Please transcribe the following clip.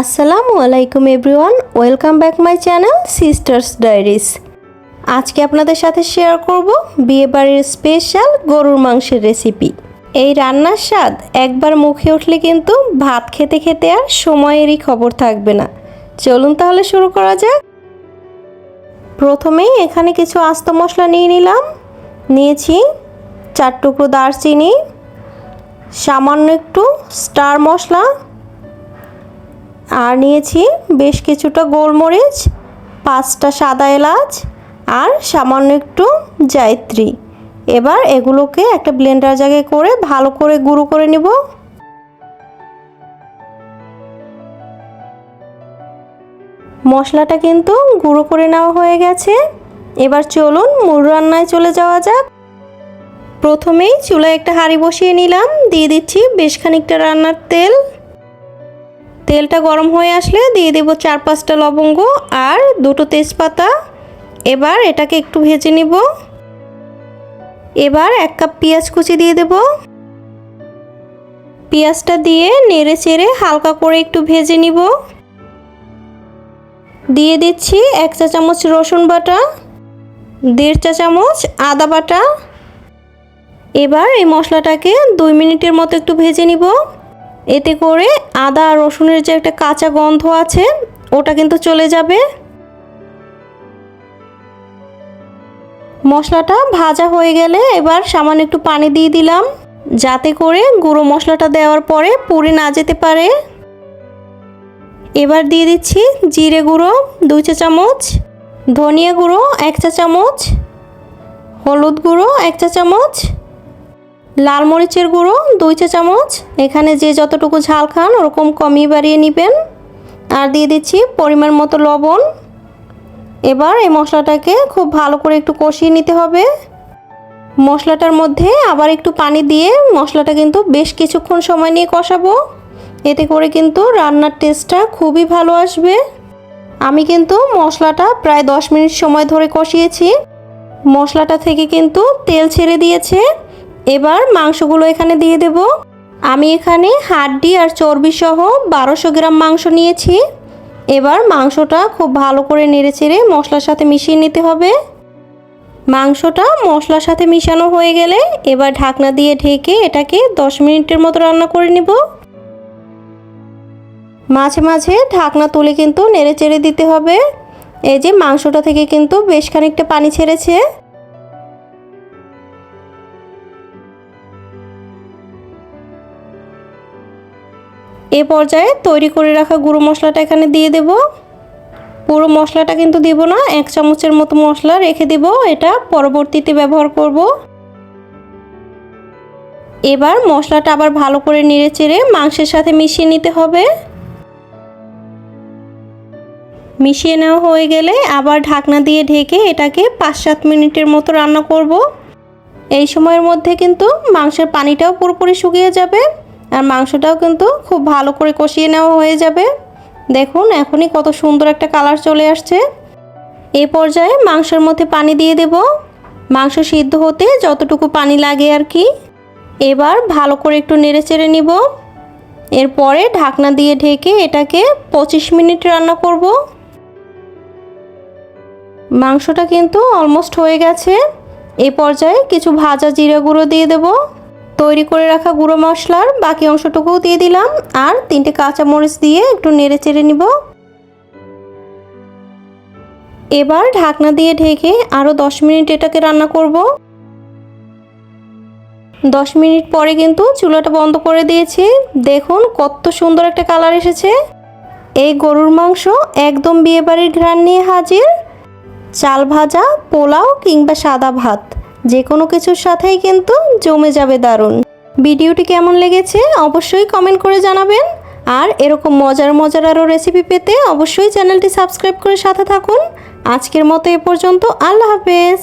আসসালামু আলাইকুম everyone, welcome back my channel sisters diaries আজকে আপনাদের সাথে শেয়ার করব বিয়েবাড়ির স্পেশাল গরুর মাংসের রেসিপি। এই রান্নার স্বাদ একবার মুখে উঠলে কিন্তু ভাত খেতে খেতে আর সময়েরই খবর থাকবে না। চলুন তাহলে শুরু করা যাক। প্রথমেই এখানে কিছু আস্ত মশলা নিয়ে নিলাম। নিয়েছি চার টুকরো দারচিনি, সামান্য একটু স্টার মশলা আর নিয়েছি বেশ কিছুটা গোলমরিচ, পাঁচটা সাদা এলাচ আর সামান্য একটু জায়ত্রী। এবার এগুলোকে একটা ব্লেন্ডার জায়গায় করে ভালো করে গুঁড়ো করে নিব। মশলাটা কিন্তু গুঁড়ো করে নেওয়া হয়ে গেছে। এবার চলুন মূল রান্নায় চলে যাওয়া যাক। প্রথমেই চুলায় একটা হাঁড়ি বসিয়ে নিলাম। দিয়ে দিচ্ছি বেশ খানিকটা রান্নার তেল। তেলটা গরম হয়ে আসলে দিয়ে দেব চার পাঁচটা লবঙ্গ আর দুটো তেজপাতা। এবার এটাকে একটু ভেজে নিব। এবার এক কাপ পেঁয়াজ কুচি দিয়ে দেব। পেঁয়াজটা দিয়ে নেড়ে চেড়ে হালকা করে একটু ভেজে নিব। দিয়ে দিচ্ছি এক চা চামচ রসুন বাটা, দেড় চা চামচ আদা বাটা। এবার এই মশলাটাকে দুই মিনিটের মতো একটু ভেজে নিব। এতে করে আদা আর রসুনের যে একটা কাঁচা গন্ধ আছে, ওটা কিন্তু চলে যাবে। মশলাটা ভাজা হয়ে গেলে এবার সামান্য একটু পানি দিয়ে দিলাম, যাতে করে গুঁড়ো মশলাটা দেওয়ার পরে পুড়ে না যেতে পারে। এবার দিয়ে দিচ্ছি জিরে গুঁড়ো, দুই চা চামচ, ধনিয়া গুঁড়ো, এক চা চামচ, হলুদ গুঁড়ো, এক চা চামচ লাল মরিচের গুঁড়ো, দুই চা চামচ। এখানে যে যতটুকু ঝাল খান, ওরকম কমিয়ে বাড়িয়ে নেবেন। আর দিয়ে দিচ্ছি পরিমাণ মতো লবণ। এবার এই মশলাটাকে খুব ভালো করে একটু কষিয়ে নিতে হবে। মশলাটার মধ্যে আবার একটু পানি দিয়ে মশলাটা কিন্তু বেশ কিছুক্ষণ সময় নিয়ে কষাবো। এতে করে কিন্তু রান্নার টেস্টটা খুবই ভালো আসবে। আমি কিন্তু মশলাটা প্রায় দশ মিনিট সময় ধরে কষিয়েছি। মশলাটা থেকে কিন্তু তেল ছেড়ে দিয়েছে। এবার মাংসগুলো এখানে দিয়ে দেব। আমি এখানে হাড্ডি আর চর্বি সহ বারোশো গ্রাম মাংস নিয়েছি। এবার মাংসটা খুব ভালো করে নেড়ে চেড়ে মশলার সাথে মিশিয়ে নিতে হবে। মাংসটা মশলার সাথে মিশানো হয়ে গেলে এবার ঢাকনা দিয়ে ঢেকে এটাকে দশ মিনিটের মতো রান্না করে নিব। মাঝে মাঝে ঢাকনা তুলে কিন্তু নেড়ে চেড়ে দিতে হবে। এই যে মাংসটা থেকে কিন্তু বেশ খানিকটা পানি ছেড়েছে। এ পর্যায়ে তৈরি করে রাখা গুঁড়ো মশলাটা এখানে দিয়ে দেব। পুরো মশলাটা কিন্তু দিব না, এক চামচের মতো মশলা রেখে দিব, এটা পরবর্তীতে ব্যবহার করব। এবার মশলাটা আবার ভালো করে নেড়ে চেড়ে মাংসের সাথে মিশিয়ে নিতে হবে। মিশিয়ে নেওয়া হয়ে গেলে আবার ঢাকনা দিয়ে ঢেকে এটাকে পাঁচ সাত মিনিটের মতো রান্না করব। এই সময়ের মধ্যে কিন্তু মাংসের পানিটাও পুরোপুরি শুকিয়ে যাবে। আর মাংসটাও কিন্তু খুব ভালো করে কষিয়ে নেওয়া হয়ে যাবে। দেখুন, এখনই কত সুন্দর একটা কালার চলে আসছে। এ পর্যায়ে মাংসের মধ্যে পানি দিয়ে দেব। মাংস সিদ্ধ হতে যতটুকু পানি লাগে আর কি। এবার ভালো করে একটু নেড়ে চেড়ে নিব। এরপরে ঢাকনা দিয়ে ঢেকে এটাকে পঁচিশ মিনিট রান্না করব। মাংসটা কিন্তু অলমোস্ট হয়ে গেছে। এ পর্যায়ে কিছু ভাজা জিরা গুঁড়ো দিয়ে দেবো। তৈরি করে রাখা গুঁড়ো মশলার বাকি অংশটুকুও দিয়ে দিলাম। আর তিনটে কাঁচা মরিচ দিয়ে একটু নেড়ে চেড়ে নিব। এবার ঢাকনা দিয়ে ঢেকে আরও দশ মিনিট এটাকে রান্না করব। দশ মিনিট পরে কিন্তু চুলাটা বন্ধ করে দিয়েছি। দেখুন কত সুন্দর একটা কালার এসেছে। এই গরুর মাংস একদম বিয়েবাড়ির ঘ্রাণ নিয়ে হাজির। চাল ভাজা, পোলাও কিংবা সাদা ভাত। যে কোনো কিছুর সাথেই কিন্তু জমে যাবে দারুণ। ভিডিওটি কেমন লেগেছে অবশ্যই কমেন্ট করে জানাবেন। আর এরকম মজার মজার আরও রেসিপি পেতে অবশ্যই চ্যানেলটি সাবস্ক্রাইব করে সাথে থাকুন। আজকের মতো এ পর্যন্ত, আল্লাহ হাফেজ।